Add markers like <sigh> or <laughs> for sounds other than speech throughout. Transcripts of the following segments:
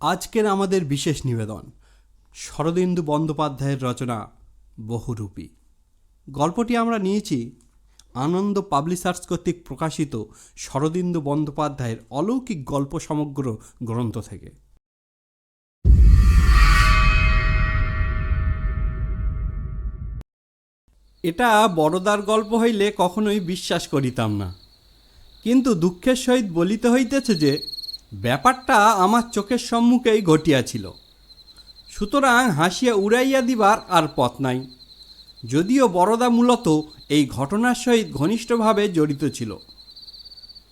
আজকের আমাদের বিশেষ নিবেদন, শরদিন্দু বন্দ্যোপাধ্যায়ের রচনা বহুরূপী। গল্পটি আমরা নিয়েছি আনন্দ পাবলিশার্স কর্তৃক প্রকাশিত শরদিন্দু বন্দ্যোপাধ্যায়ের অলৌকিক গল্প সমগ্র গ্রন্থ থেকে। এটা বড়দার গল্প হইলে কখনোই বিশ্বাস করিতাম না। কিন্তু দুঃখের সহিত বলিতে হইতেছে যে ব্যাপারটা আমার চোখের সম্মুখেই ঘটিয়াছিল। সুতরাং হাসিয়া উড়াইয়া দিবার আর পথ নাই। যদিও বড়দা মূলত এই ঘটনার সহিত ঘনিষ্ঠভাবে জড়িত ছিল।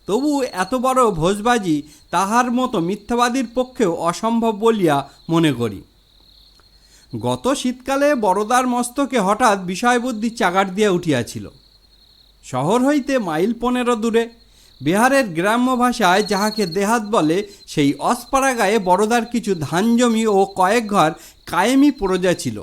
তবু এত বড় ভোজবাজি তাহার মতো মিথ্যাবাদীর পক্ষেও অসম্ভব বলিয়া মনে করি। গত শীতকালে বড়দার মস্তকে হঠাৎ বিষয়বুদ্ধি চাগার দিয়া উঠিয়াছিল। শহর হইতে মাইল পনেরো দূরে বিহারের গ্রাম্য ভাষায় যাহাকে দেহাত বলে, সেই অসপাড়া গায়ে বড়দার কিছু ধান জমি ও কয়েক ঘর কায়েমি প্রজা ছিল।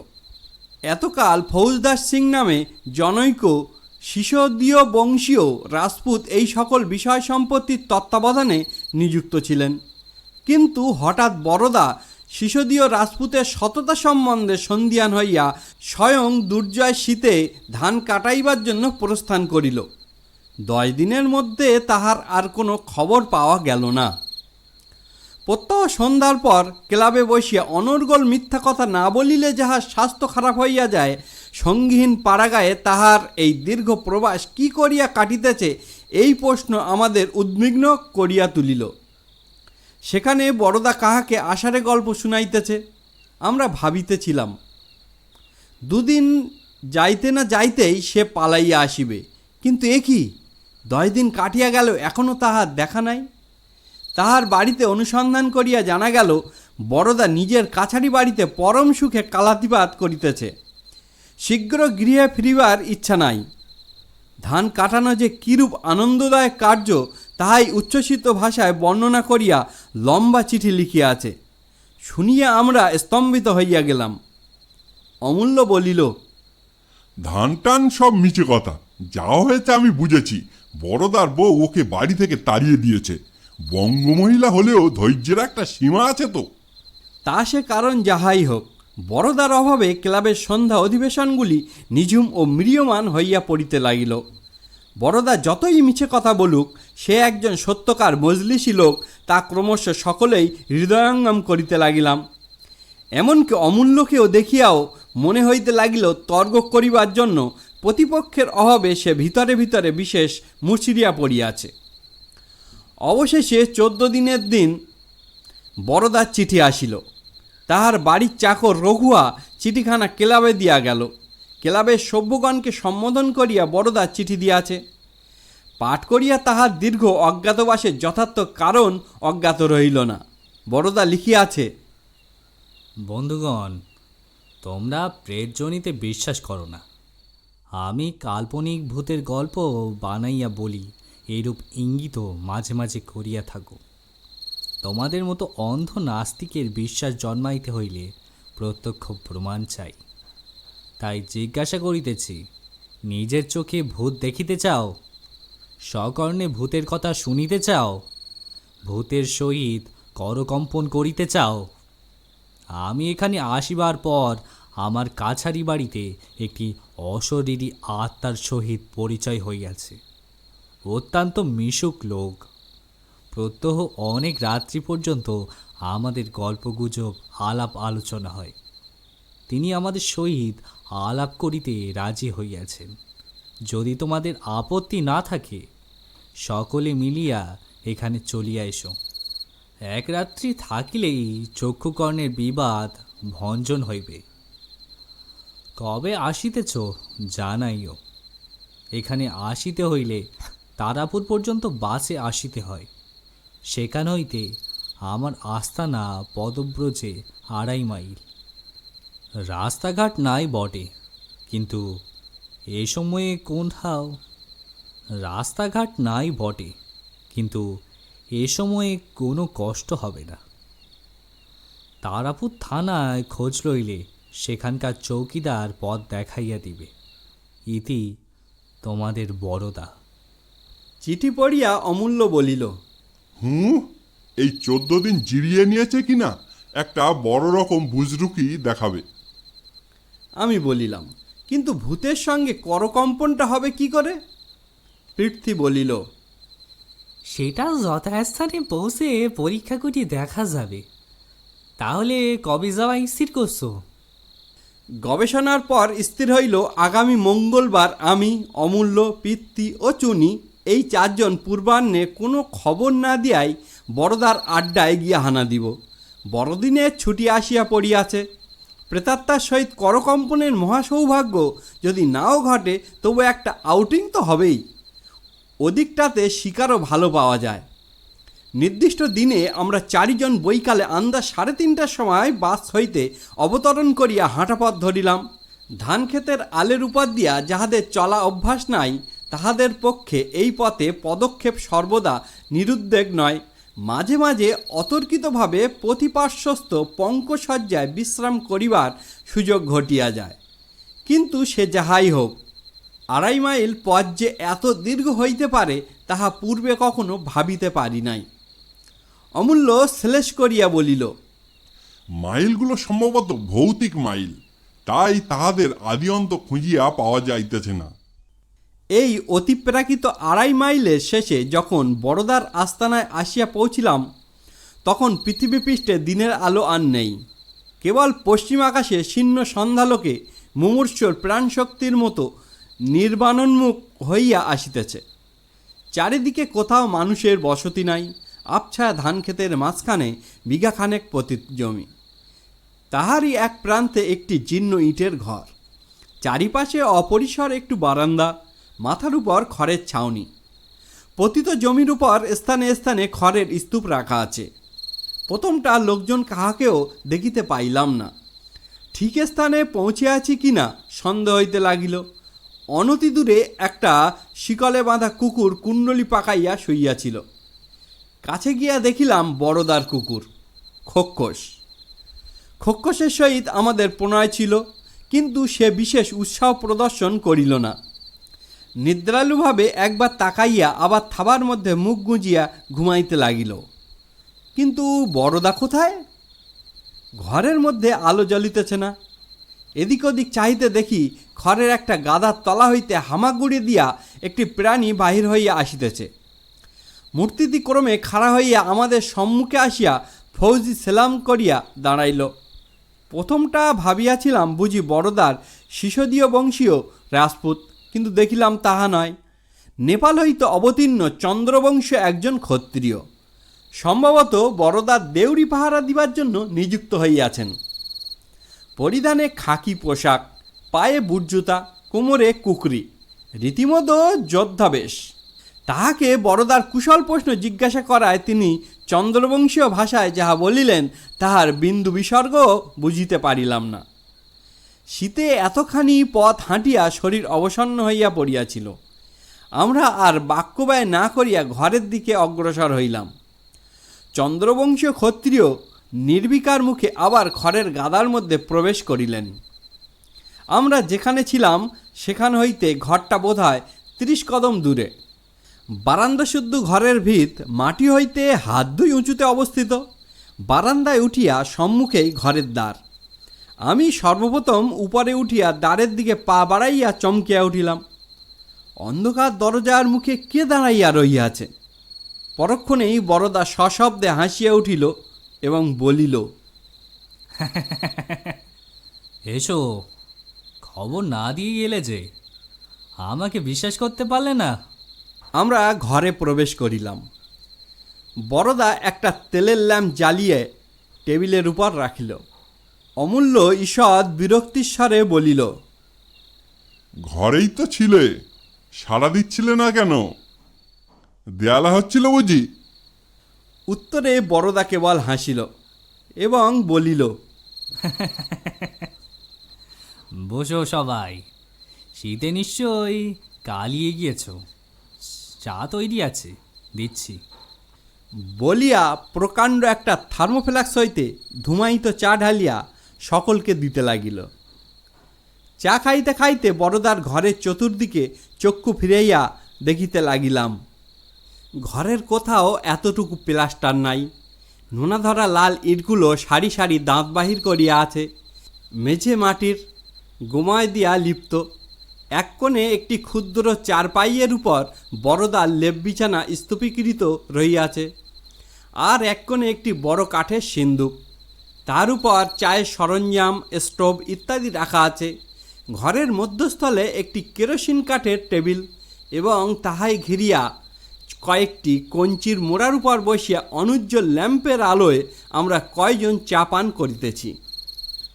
এতকাল ফৌজদার সিং নামে জনৈক শিশোদীয় বংশীয় রাজপুত এই সকল বিষয় সম্পত্তির তত্ত্বাবধানে নিযুক্ত ছিলেন। কিন্তু হঠাৎ বড়দা শিশোদীয় রাজপুতের সততা সম্বন্ধে সন্ধিয়ান হইয়া স্বয়ং দুর্জয় শীতে ধান কাটাইবার জন্য প্রস্থান করিল। দশ দিনের মধ্যে তাহার আর কোনো খবর পাওয়া গেল না। প্রত্যহ সন্ধ্যার পর ক্লাবে বসিয়া অনর্গল মিথ্যা কথা না বলিলে যাহার স্বাস্থ্য খারাপ হইয়া যায়, সঙ্গীহীন পাড়াগায়ে তাহার এই দীর্ঘ প্রবাস কি করিয়া কাটিতেছে, এই প্রশ্ন আমাদের উদ্বিগ্ন করিয়া তুলিল। সেখানে বড়দা কাহাকে আষাঢ়ে গল্প শুনাইতেছে, আমরা ভাবিতেছিলাম, দুদিন যাইতে না যাইতেই সে পালাইয়া আসিবে, কিন্তু এ কি? দশ দিন কাটিয়া গেল এখনও তাহার দেখা নাই। তাহার বাড়িতে অনুসন্ধান করিয়া জানা গেল, বড়দা নিজের কাছারি বাড়িতে পরম সুখে কালাতিপাত করিতেছে। শীঘ্র গৃহে ফিরিবার ইচ্ছা নাই। ধান কাটানো যে কিরূপ আনন্দদায়ক কার্য, তাহাই উচ্ছ্বসিত ভাষায় বর্ণনা করিয়া লম্বা চিঠি লিখিয়াছে। শুনিয়া আমরা স্তম্ভিত হইয়া গেলাম। অমূল্য বলিল, ধান টান সব মিছে কথা। যা হয়েছে আমি বুঝেছি। বড়দার বউ ওকে বাড়ি থেকে তাড়িয়ে দিয়েছে। বঙ্গমহিলা হলেও ধৈর্যের একটা সীমা আছে তো। তা সে কারণ যাহাই হোক, বড়দার অভাবে ক্লাবের সন্ধ্যা অধিবেশনগুলি নিঝুম ও ম্রিয়মান হইয়া পড়িতে লাগিল। বড়দা যতই মিছে কথা বলুক, সে একজন সত্যকার মজলিসি লোক, তা ক্রমশ সকলেই হৃদয়ঙ্গম করিতে লাগিলাম। এমনকি অমূল্যকেও দেখিয়াও মনে হইতে লাগিল তর্ক করিবার জন্য প্রতিপক্ষের অভাবে সে ভিতরে ভিতরে বিশেষ মুচড়িয়া পড়িয়াছে। অবশেষে চোদ্দ দিনের দিন বড়দার চিঠি আসিল। তাহার বাড়ির চাকর রঘুয়া চিঠিখানা ক্লাবে দিয়া গেল। ক্লাবের সভ্যগণকে সম্বোধন করিয়া বড়দার চিঠি দিয়াছে। পাঠ করিয়া তাহার দীর্ঘ অজ্ঞাতবাসের যথার্থ কারণ অজ্ঞাত রহিল না। বড়দা লিখিয়াছে, বন্ধুগণ, তোমরা প্রেতজনিতে বিশ্বাস করো না। আমি কাল্পনিক ভূতের গল্প বানাইয়া বলি, এইরূপ ইঙ্গিত মাঝে মাঝে করিয়া থাকো। তোমাদের মতো অন্ধ নাস্তিকের বিশ্বাস জন্মাইতে হইলে প্রত্যক্ষ প্রমাণ চাই। তাই জিজ্ঞাসা করিতেছি, নিজের চোখে ভূত দেখিতে চাও? সকর্ণে ভূতের কথা শুনিতে চাও? ভূতের সহিত করকম্পন করিতে চাও? আমি এখানে আসিবার পর আমার কাছারি বাড়িতে একটি অশরীরী আত্মার সহিত পরিচয় হইয়াছে। অত্যন্ত মিশুক লোক। প্রত্যহ অনেক রাত্রি পর্যন্ত আমাদের গল্পগুজব, আলাপ আলোচনা হয়। তিনি আমাদের সহিত আলাপ করিতে রাজি হইয়াছেন। যদি তোমাদের আপত্তি না থাকে, সকলে মিলিয়া এখানে চলিয়া এসো। এক রাত্রি থাকিলেই চক্ষুকর্ণের বিবাদ ভঞ্জন হইবে। কবে আসিতেছ জানাইও। এখানে আসিতে হইলে তারাপুর পর্যন্ত বাসে আসিতে হয়। সেখান হইতে আমার আস্তানা, পদব্রজে আড়াই মাইল। রাস্তাঘাট নাই বটে, কিন্তু এ সময়ে কোন কোথাও রাস্তাঘাট নাই বটে, কিন্তু এ সময়ে কোনো কষ্ট হবে না। তারাপুর থানায় খোঁজ লইলে সেখানকার চৌকিদার পথ দেখাইয়া দিবে। ইতি তোমাদের বড়দা। চিঠি পড়িয়া অমূল্য বলিল হুঁ এই চোদ্দ দিন জিরিয়ে নিয়েছে কিনা? একটা বড় রকম বুজরুকি দেখাবে। আমি বলিলাম কিন্তু ভূতের সঙ্গে করকম্পনটা হবে কি করে? পৃথ্বী বলিল সেটা যথাস্থানে পৌঁছে পরীক্ষা করে দেখা যাবে। তাহলে কবে যাওয়া স্থির করছ গবেষণার পর স্থির হইল, আগামী মঙ্গলবার আমি, অমূল্য, পিত্তি ও চুনি এই চারজন পূর্বাহ্নে কোনো খবর না দিয়াই বড়দার আড্ডায় গিয়া হানা দিব। বড়দিনের ছুটি আসিয়া পড়িয়াছে। প্রেতাত্মার সহিত করকম্পনের মহাসৌভাগ্য যদি নাও ঘটে, তবু একটা আউটিং তো হবেই। ওদিকটাতে শিকারও ভালো পাওয়া যায়। নির্দিষ্ট দিনে আমরা চারিজন বৈকালে আন্দাজ সাড়ে তিনটার সময় বাস হইতে অবতরণ করিয়া হাঁটাপথ ধরিলাম। ধান ক্ষেতের আলের উপর দিয়া যাহাদের চলা অভ্যাস নাই, তাহাদের পক্ষে এই পথে পদক্ষেপ সর্বদা নিরুদ্বেগ নয়। মাঝে মাঝে অতর্কিতভাবে প্রতিপার্শ্বস্থ পঙ্কসজ্জায় বিশ্রাম করিবার সুযোগ ঘটিয়া যায়। কিন্তু সে যাহাই হোক, আড়াই মাইল পথ যে এত দীর্ঘ হইতে পারে, তাহা পূর্বে কখনো ভাবিতে পারি নাই। অমূল্য শ্লেষ করিয়া বলিল মাইলগুলো সম্ভবত ভৌতিক মাইল তাই তাহাদের আদি অন্ত খুঁজিয়া পাওয়া যাইতেছে না। এই অতিপ্রাকৃত আড়াই মাইলের শেষে যখন বড়দার আস্তানায় আসিয়া পৌঁছিলাম তখন পৃথিবীপৃষ্ঠে দিনের আলো আর নেই। কেবল পশ্চিম আকাশে শীর্ণ সন্ধ্যালোকে মুমূর্ষর প্রাণশক্তির মতো নির্বাণোন্মুখ হইয়া আসিতেছে। চারিদিকে কোথাও মানুষের বসতি নাই আবছায়া ধান ক্ষেতের মাঝখানে বিঘাখানেক পতিত জমি। তাহারই এক প্রান্তে একটি জীর্ণ ইটের ঘর। চারিপাশে অপরিসর একটু বারান্দা, মাথার উপর খড়ের ছাউনি। পতিত জমির উপর স্থানে স্থানে খড়ের স্তূপ রাখা আছে। প্রথমটা লোকজন কাহাকেও দেখিতে পাইলাম না। ঠিক স্থানে পৌঁছিয়াছি কিনা সন্দেহ হইতে লাগিল। অনতি দূরে একটা শিকলে বাঁধা কুকুর কুণ্ডলি পাকাইয়া শুইয়াছিল। কাছে গিয়া দেখিলাম বড়দার কুকুর, খোক্ষস। খোক্ষসের সহিত আমাদের প্রণয় ছিল, কিন্তু সে বিশেষ উৎসাহ প্রদর্শন করিল না। নিদ্রালুভাবে একবার তাকাইয়া আবার থাবার মধ্যে মুখ গুঁজিয়া ঘুমাইতে লাগিল। কিন্তু বড়দা কোথায়? ঘরের মধ্যে আলো জ্বলিতেছে না। এদিক ওদিক চাহিতে দেখি খড়ের একটা গাদার তলা হইতে হামাগুড়ি দিয়া একটি প্রাণী বাহির হইয়া আসিতেছে। মূর্তিটি ক্রমে খাড়া হইয়া আমাদের সম্মুখে আসিয়া ফৌজি সেলাম করিয়া দাঁড়াইল। প্রথমটা ভাবিয়াছিলাম বুঝি বড়দার শিশদীয় বংশীয় রাজপুত, কিন্তু দেখিলাম তাহা নয়। নেপাল হইতে অবতীর্ণ চন্দ্রবংশীয় একজন ক্ষত্রিয়। সম্ভবত বড়দার দেউরি পাহারা দিবার জন্য নিযুক্ত হইয়াছেন। পরিধানে খাকি পোশাক, পায়ে বুটজুতা, কোমরে কুকরি, রীতিমতো যোদ্ধাবেশ তাহাকে বড়দার কুশল প্রশ্ন জিজ্ঞাসা করায় তিনি চন্দ্রবংশীয় ভাষায় যাহা বলিলেন, তাহার বিন্দু বিসর্গ বুঝিতে পারিলাম না। শীতে এতখানি পথ হাঁটিয়া শরীর অবসন্ন হইয়া পড়িয়াছিল। আমরা আর বাক্যব্যয় না করিয়া ঘরের দিকে অগ্রসর হইলাম। চন্দ্রবংশীয় ক্ষত্রিয় নির্বিকার মুখে আবার খড়ের গাদার মধ্যে প্রবেশ করিলেন। আমরা যেখানে ছিলাম, সেখান হইতে ঘরটা বোধহয় ত্রিশ কদম দূরে। বারান্দা শুদ্ধ ঘরের ভিত মাটি হইতে হাত দুই উঁচুতে অবস্থিত। বারান্দায় উঠিয়া সম্মুখেই ঘরের দ্বার। আমি সর্বপ্রথম উপরে উঠিয়া দ্বারের দিকে পা বাড়াইয়া চমকিয়া উঠিলাম। অন্ধকার দরজার মুখে কে দাঁড়াইয়া রহিয়াছে? পরক্ষণেই বড়দা সশব্দে হাসিয়া উঠিল এবং বলিল, <laughs> এসো, খবর না দিয়ে গেলে যে, আমাকে বিশ্বাস করতে পারলে না? আমরা ঘরে প্রবেশ করিলাম। বড়দা একটা তেলের ল্যাম্প জ্বালিয়ে টেবিলের উপর রাখিল। অমূল্য ঈষৎ বিরক্তিস্বরে বলিল ঘরেই তো ছিলে সাড়া দিচ্ছিলে না কেন? দেয়ালা হচ্ছিল বুঝি? উত্তরে বড়দা কেবল হাসিল এবং বলিল বসো সবাই শীতে নিশ্চয়ই কালিয়ে গিয়েছ চা তৈরি আছে, দিচ্ছি। বলিয়া প্রকাণ্ড একটা থার্মোফ্লাক্স হইতে ধুমায়িত চা ঢালিয়া সকলকে দিতে লাগিল। চা খাইতে খাইতে বড়দার ঘরের চতুর্দিকে চক্ষু ফিরাইয়া দেখিতে লাগিলাম। ঘরের কোথাও এতটুকু প্লাস্টার নাই। নোনা ধরা লাল ইটগুলো সারি সারি দাঁত বাহির করিয়া আছে। মেঝে মাটির গোমায় দিয়া লিপ্ত। এক কোণে একটি ক্ষুদ্র চারপাইয়ের উপর বড়দার লেপ বিছানা স্তূপীকৃত রহিয়াছে আর এক কোণে একটি বড় কাঠের সিন্দুক। তার উপর চায়ের সরঞ্জাম, স্টোভ ইত্যাদি রাখা আছে। ঘরের মধ্যস্থলে একটি কেরোসিন কাঠের টেবিল এবং তাহাই ঘিরিয়া কয়েকটি কঞ্চির মোড়ার উপর বসিয়া অনুজ্জ্বল ল্যাম্পের আলোয় আমরা কয়জন চা পান করিতেছি।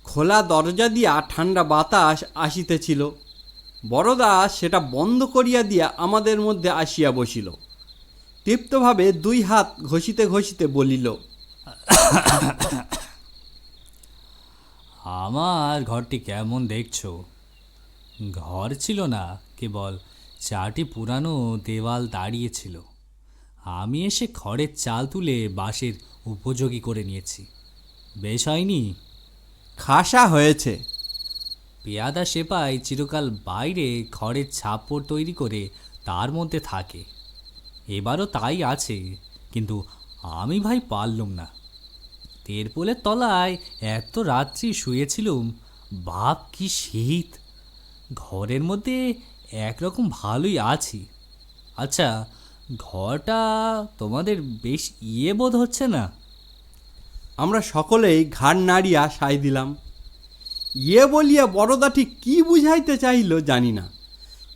খোলা দরজা দিয়া ঠান্ডা বাতাস আসিতেছিল। বড়দা সেটা বন্ধ করিয়া দিয়া আমাদের মধ্যে আসিয়া বসিল। তৃপ্তভাবে দুই হাত ঘষিতে ঘষিতে বলিল আমার ঘরটি কেমন দেখছ? ঘর ছিল না কেবল চারটি পুরানো দেওয়াল দাঁড়িয়েছিল আমি এসে খড়ের চাল তুলে বাঁশের উপযোগী করে নিয়েছি। বেশ হয়নি? খাসা হয়েছে। পেয়াদা সেপাই চিরকাল বাইরে খড়ের ছাপড় তৈরি করে তার মধ্যে থাকে। এবারও তাই আছে, কিন্তু আমি ভাই পারলুম না। তেরপোলের তলায় এত রাত্রি শুয়েছিলুম, বাপ কি শীত। ঘরের মধ্যে একরকম ভালোই আছি। আচ্ছা ঘরটা তোমাদের বেশ ইয়ে বোধ হচ্ছে না? আমরা সকলেই ঘাড় নাড়িয়া সাই দিলাম। ইয়ে বলিয়া বড়দাটি কি বুঝাইতে চাইল জানি না।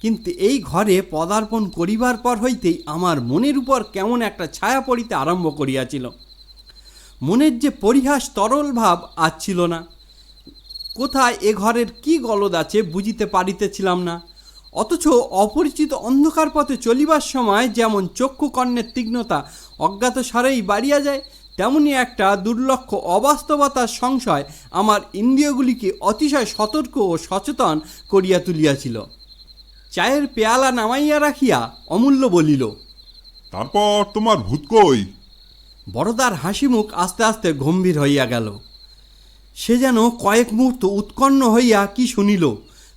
কিন্তু এই ঘরে পদার্পণ করিবার পর হইতেই আমার মনের উপর কেমন একটা ছায়া পড়িতে আরম্ভ করিয়াছিল। মনের যে পরিহাস তরল ভাব আজ ছিল না। কোথায় এ ঘরের কি গলদ আছে বুঝিতে পারিতেছিলাম না। অথচ অপরিচিত অন্ধকার পথে চলিবার সময় যেমন চক্ষু কর্ণের তীক্ষ্ণতা অজ্ঞাত সারেই বাড়িয়া যায় তেমনি একটা দুর্লক্ষ অবাস্তবতার সংশয় আমার ইন্দ্রিয়গুলিকে অতিশয় সতর্ক ও সচেতন করিয়া তুলিয়াছিল। চায়ের পেয়ালা নামাইয়া রাখিয়া অমূল্য বলিল তারপর তোমার ভূত কই? বড়দার হাসি মুখ আস্তে আস্তে গম্ভীর হইয়া গেল। সে যেন কয়েক মুহূর্ত উৎকণ্ণ হইয়া কি শুনিল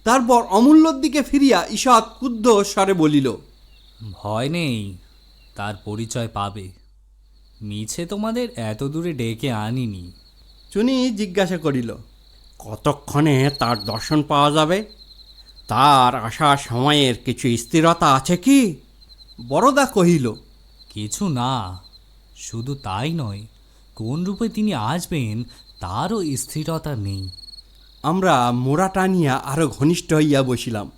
তারপর অমূল্যর দিকে ফিরিয়া ঈষৎ ক্ষুদ্ধ স্বরে বলিল ভয় নেই তার পরিচয় পাবে। মিছে তোমাদের এত দূরে ডেকে আনিনি। চুনি জিজ্ঞাসা করিল কতক্ষণে তার দর্শন পাওয়া যাবে? তার আসার সময়ের কিছু স্থিরতা আছে কি? বড়দা কহিল কিছু না শুধু তাই নয় কোন রূপে তিনি আসবেন তারও স্থিরতা নেই। আমরা মোড়া টানিয়া আরও ঘনিষ্ঠ হইয়া বসিলাম।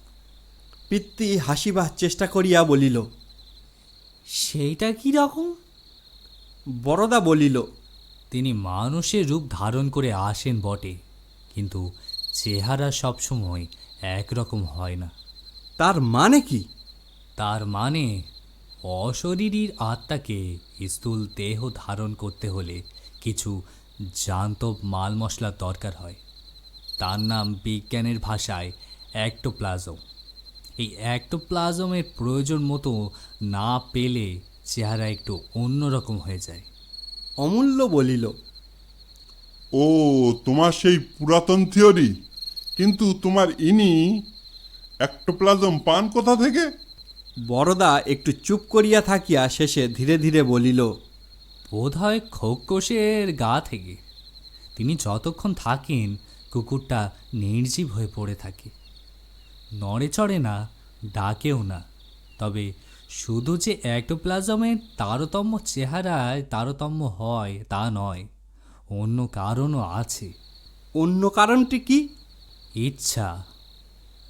পিত্তি হাসিবার চেষ্টা করিয়া বলিল সেইটা কি রকম? বড়দা বলিল তিনি মানুষের রূপ ধারণ করে আসেন বটে কিন্তু চেহারা সবসময় একরকম হয় না। তার মানে কি? তার মানে অশরীরীর আত্মাকে স্থূল দেহ ধারণ করতে হলে কিছু জান্তব মাল মশলার দরকার হয়। তার নাম বিজ্ঞানের ভাষায় অ্যাক্টোপ্লাজম। এই অ্যাক্টোপ্লাজমের প্রয়োজন মতো না পেলে চেহারা একটু অন্যরকম হয়ে যায়। অমূল্য বলিল ও তোমার সেই পুরাতন থিওরি? কিন্তু তোমার ইনি অ্যাক্টোপ্লাজম পান কোথা থেকে? বড়দা একটু চুপ করিয়া থাকিয়া শেষে ধীরে ধীরে বলিল বোধ হয় খোকোষের গা থেকে। তিনি যতক্ষণ থাকেন কুকুরটা নির্জীব হয়ে পড়ে থাকে। নড়ে চড়ে না ডাকেও না। তবে শুধু যে অ্যাক্টোপ্লাজমের তারতম্য চেহারায় তারতম্য হয় তা নয় অন্য কারণও আছে। অন্য কারণটি কি? ইচ্ছা।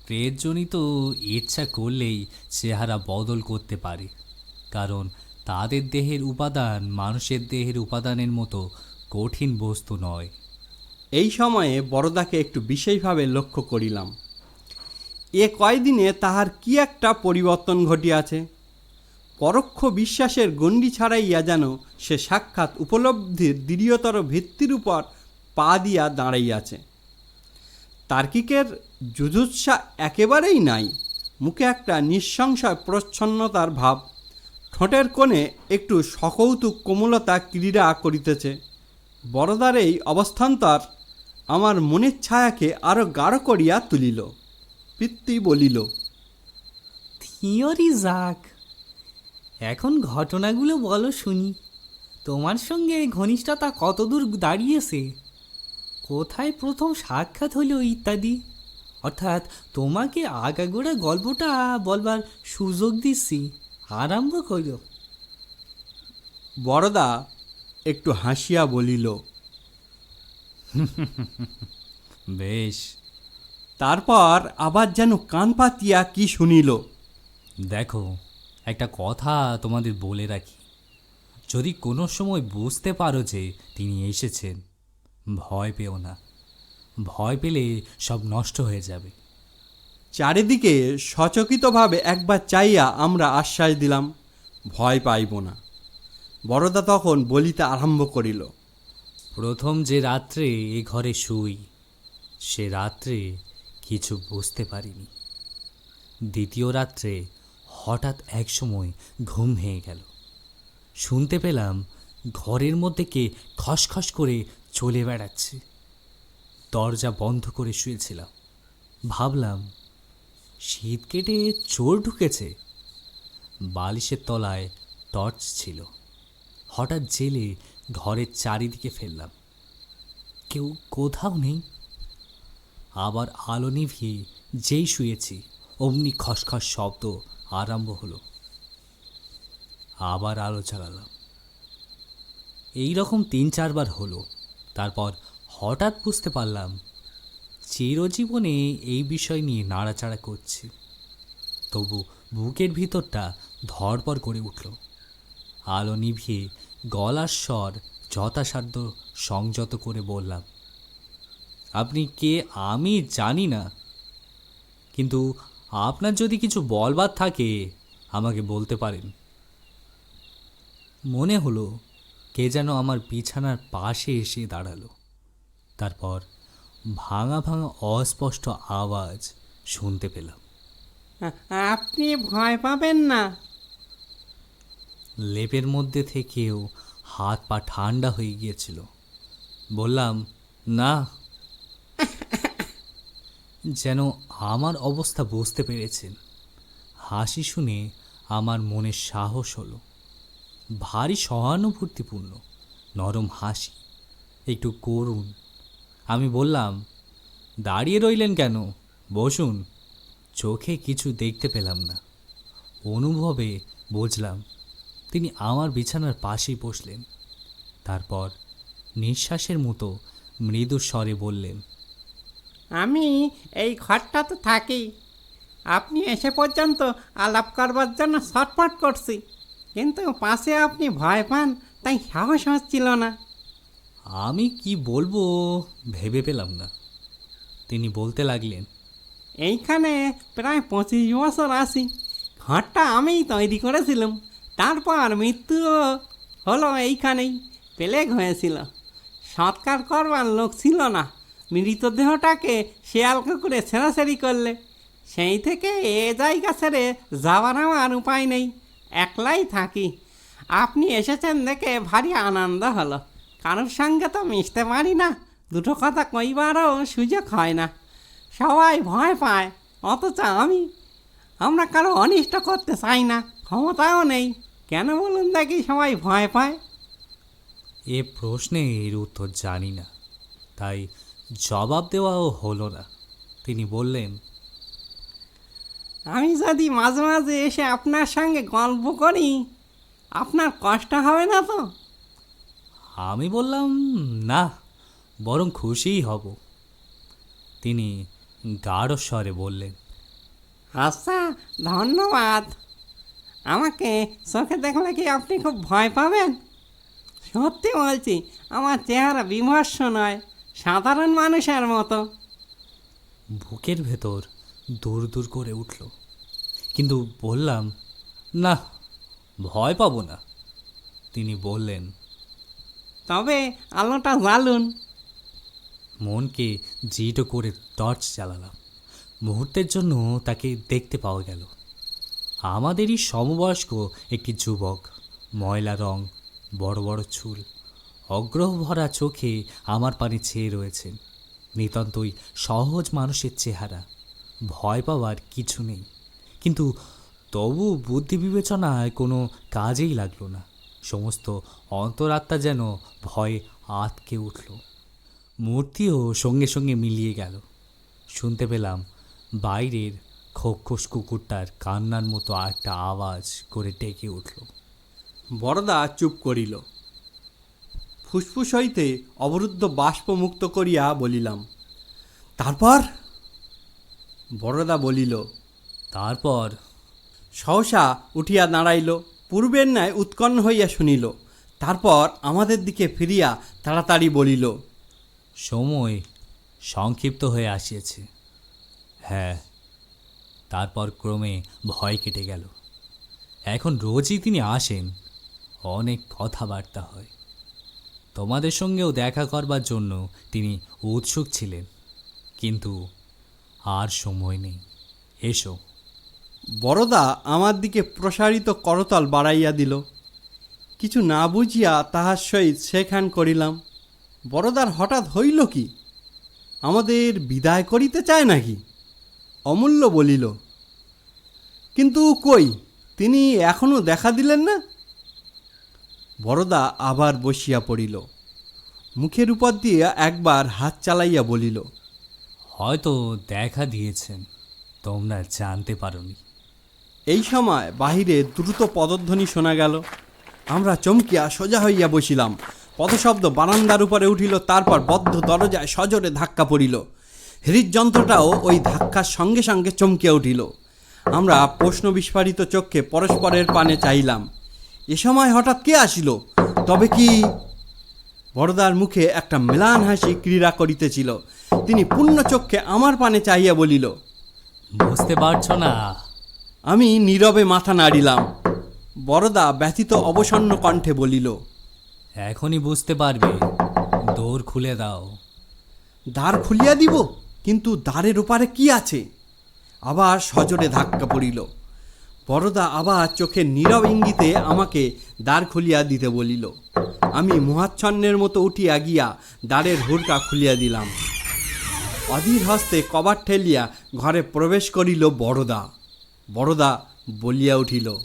প্রেতজনিত ইচ্ছা করলেই চেহারা বদল করতে পারে কারণ তাদের দেহের উপাদান মানুষের দেহের উপাদানের মতো কঠিন বস্তু নয়। এই সময়ে বড়দাকে একটু বিশেষভাবে লক্ষ্য করিলাম। এ কয়দিনে তাহার কি একটা পরিবর্তন ঘটিয়াছে? পরোক্ষ বিশ্বাসের গণ্ডি ছাড়াইয়া যেন সে সাক্ষাৎ উপলব্ধির দৃঢ়তর ভিত্তির উপর পা দিয়া দাঁড়াইয়াছে। তার্কিকের যুজুৎসা একেবারেই নাই, মুখে একটা নিঃসংশয় প্রচ্ছন্নতার ভাব, ঠোঁটের কোণে একটু সকৌতুক কোমলতা ক্রীড়া করিতেছে। বড়দার এই অবস্থান্তর আমার মনের ছায়াকে আরও গাঢ় করিয়া তুলিল পিত্তি বলিল, থিওরি যাক। এখন ঘটনাগুলো বলো শুনি। তোমার সঙ্গে ঘনিষ্ঠতা কতদূর দাঁড়িয়েছে? কোথায় প্রথম সাক্ষাৎ হলো ইত্যাদি? অর্থাৎ তোমাকে আগাগোড়া গল্পটা বলবার সুযোগ দিচ্ছি। আরম্ভ করো। বড়দা একটু হাসিয়া বলিল বেশ। তারপর আবার যেন কান পাতিয়া কি শুনিল। দেখো একটা কথা তোমাদের বলে রাখি। যদি কোনো সময় বুঝতে পারো যে তিনি এসেছেন ভয় পেও না। ভয় পেলে সব নষ্ট হয়ে যাবে। চারিদিকে সচকিতভাবে একবার চাইয়া আমরা আশ্বাস দিলাম ভয় পাইব না। বড়দা তখন বলিতে আরম্ভ করিল প্রথম যে রাত্রে এ ঘরে শুই সে রাত্রে কিছু বুঝতে পারিনি। দ্বিতীয় রাত্রে হঠাৎ একসময় ঘুম ভেঙে গেল। শুনতে পেলাম ঘরের মধ্যে কে খসখস করে চলে বেড়াচ্ছে। দরজা বন্ধ করে শুয়েছিলাম। ভাবলাম, শীত কেটে চোর ঢুকেছে। বালিশের তলায় টর্চ ছিল। হঠাৎ জেলে ঘরের চারিদিকে ফেললাম। কেউ কোথাও নেই। আবার আলো নিভিয়ে যেই শুয়েছি, অমনি খসখস শব্দ আরম্ভ হলো। আবার আলো চালালাম। এই রকম তিন চারবার হলো। তারপর হঠাৎ বুঝতে পারলাম, চিরজীবনে এই বিষয় নিয়ে নাড়াচাড়া করছি। তবু বুকের ভিতরটা ধরপর করে উঠল। আলো নিভিয়ে গলার স্বর যথাসাধ্য সংযত করে বললাম, আপনি কে আমি জানি না। কিন্তু আপনার যদি কিছু বলবার থাকে আমাকে বলতে পারেন। মনে হলো কে যেন আমার বিছানার পাশে এসে দাঁড়াল। তারপর ভাঙা ভাঙা অস্পষ্ট আওয়াজ শুনতে পেলাম। আপনি ভয় পাবেন না। লেপের মধ্যে থেকেও হাত পা ঠান্ডা হয়ে গিয়েছিল। বললাম না যেন আমার অবস্থা বুঝতে পেরেছেন। হাসি শুনে আমার মনে সাহস হলো। ভারী সহানুভূতিপূর্ণ, নরম হাসি। একটু করুন। আমি বললাম, দাঁড়িয়ে রইলেন কেন? বসুন। চোখে কিছু দেখতে পেলাম না। অনুভবে বুঝলাম, তিনি আমার বিছানার পাশেই বসলেন। তারপর নিঃশ্বাসের মতো মৃদু স্বরে বললেন আমি এই ঘরটাতে থাকি। আপনি এসে পর্যন্ত আলাপ করবার জন্য ছটফট করছি। কিন্তু পাশে আপনি ভয় পান তাই সাহস হচ্ছিল না। আমি কি বলব ভেবে পেলাম না। তিনি বলতে লাগলেন এইখানে প্রায় পঁচিশ বছর আসি ঘরটা আমিই তৈরি করেছিলাম। তারপর মৃত্যুও হলো এইখানেই প্লেগ হয়েছিল। সৎকার করবার লোক ছিল না। মৃতদেহটাকে শেয়াল কুকুরে ছেঁড়াছেড়ি করলে। সেই থেকে এ জায়গা ছেড়ে যাওয়ার আমার উপায় নেই। একলাই থাকি। আপনি এসেছেন দেখে ভারী আনন্দ হলো। কারোর সঙ্গে তো মিশতে পারি না। দুটো কথা কইবারও সুযোগ হয় না। সবাই ভয় পায়, অথচ আমি, আমরা কারও অনিষ্ট করতে চাই না, ক্ষমতাও নেই। কেন বলুন দেখি সবাই ভয় পায়? এ প্রশ্নের উত্তর জানি না। তাই জবাব দেওয়াও হলো না। তিনি বললেন আমি যদি মাঝে মাঝে এসে আপনার সঙ্গে গল্প করি আপনার কষ্ট হবে না তো? আমি বললাম না বরং খুশিই হব। তিনি গাঢ় স্বরে বললেন আচ্ছা ধন্যবাদ। আমাকে চোখে দেখলে কি আপনি খুব ভয় পাবেন? সত্যি বলছি আমার চেহারা বিমর্ষ নয়। সাধারণ মানুষের মতো। বুকের ভেতর দূর দূর করে উঠল। কিন্তু বললাম না ভয় পাবো না। তিনি বললেন তবে আলোটা জ্বালুন। মনকে জিটো করে টর্চ চালালাম মুহূর্তের জন্য তাকে দেখতে পাওয়া গেল। আমাদেরই সমবয়স্ক একটি যুবক ময়লা রং বড় বড় চুল। অগ্রহ ভরা চোখে আমার পানে চেয়ে রয়েছেন। নিতান্তই সহজ মানুষের চেহারা। ভয় পাওয়ার কিছু নেই। কিন্তু তবু বুদ্ধি বিবেচনায় কোনো কাজেই লাগল না। সমস্ত অন্তরাত্মা যেন ভয়ে আতকে উঠল। মূর্তিও সঙ্গে সঙ্গে মিলিয়ে গেল। শুনতে পেলাম বাইরের খোখোস কুকুরটার কান্নার মতো একটা আওয়াজ করে ডেকে উঠল। বরদা চুপ করিল। ফুসফুস হইতে অবরুদ্ধ বাষ্প মুক্ত করিয়া বলিলাম, তারপর? বড়দা বলিল, তারপর? সহসা উঠিয়া দাঁড়াইল, পূর্বের ন্যায় উৎকণ্ঠ হইয়া শুনিল, তারপর আমাদের দিকে ফিরিয়া তাড়াতাড়ি বলিল, সময় সংক্ষিপ্ত হয়ে আসিয়াছে। হ্যাঁ তারপর ক্রমে ভয় কেটে গেল। এখন রোজই তিনি আসেন, অনেক কথাবার্তা হয়। তোমাদের সঙ্গেও দেখা করবার জন্য তিনি উৎসুক ছিলেন। কিন্তু আর সময় নেই। এসো। বরদা আমার দিকে প্রসারিত করতল বাড়াইয়া দিল। কিছু না বুঝিয়া তাহার সহিত সেখান করিলাম। বরদার হঠাৎ হইল কি? আমাদের বিদায় করিতে চায় নাকি? অমূল্য বলিল, কিন্তু কই, তিনি এখনও দেখা দিলেন না? বরদা আবার বসিয়া পড়িল। মুখের উপর দিয়ে একবার হাত চালাইয়া বলিল হয়তো দেখা দিয়েছেন তোমরা জানতে পারোনি। এই সময় বাহিরে দ্রুত পদধ্বনি শোনা গেল। আমরা চমকিয়া সোজা হইয়া বসিলাম। পদশব্দ বারান্দার উপরে উঠিল তারপর বদ্ধ দরজায় সজোরে ধাক্কা পড়িল। হৃদযন্ত্রটাও ওই ধাক্কার সঙ্গে সঙ্গে চমকিয়া উঠিল। আমরা প্রশ্ন বিস্ফারিত চক্ষে পরস্পরের পানে চাইলাম এ সময় হঠাৎ কে আসিল? তবে কি? বড়দার মুখে একটা মেলান হাসি ক্রীড়া করিতেছিল। তিনি পূর্ণ চক্ষে আমার পানে চাহিয়া বলিল বুঝতে পারছ না? আমি নীরবে মাথা নাড়িলাম। বরদা ব্যথিত অবসন্ন কণ্ঠে বলিল এখনই বুঝতে পারবে। দৌড় খুলে দাও। দ্বার খুলিয়া দিব কিন্তু দ্বারের ওপারে কি আছে? আবার সজোরে ধাক্কা পড়িল। বরদা আবার চোখের নীরব ইঙ্গিতে আমাকে দ্বার খুলিয়া দিতে বলিল। আমি মহাচ্ছন্নের মতো উঠিয়া গিয়া দ্বারের হুড়কা খুলিয়া দিলাম। অধীর হস্তে কবার ঠেলিয়া ঘরে প্রবেশ করিল বড়দা। বড়দা বলিয়া উঠিল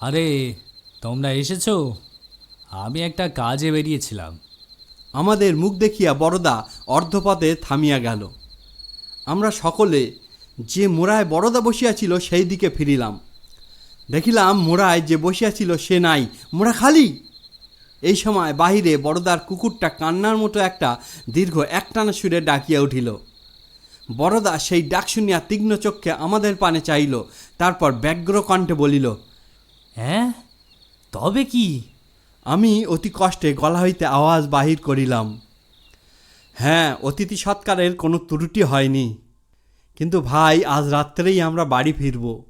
আরে তোমরা এসেছ? আমি একটা কাজে বেরিয়েছিলাম। আমাদের মুখ দেখিয়া বড়দা অর্ধপথে থামিয়া গেল। আমরা সকলে যে মোড়ায় বড়দা বসিয়াছিল সেই দিকে ফিরিলাম। দেখিলাম মোড়ায় যে বসিয়াছিল সে নাই। মোড়া খালি। এই সময় বাহিরে বড়দার কুকুরটা কান্নার মতো একটা দীর্ঘ একটানা সুরে ডাকিয়া উঠিল। বড়দা সেই ডাক শুনিয়া তীক্ষ্ণ চক্ষে আমাদের পানে চাইল তারপর ব্যগ্র কণ্ঠে বলিল হ্যাঁ? তবে কি? আমি অতি কষ্টে গলা হইতে আওয়াজ বাহির করিলাম। হ্যাঁ অতিথি সৎকারের কোনো ত্রুটি হয়নি। কিন্তু ভাই আজ রাত্রেই আমরা বাড়ি ফিরব।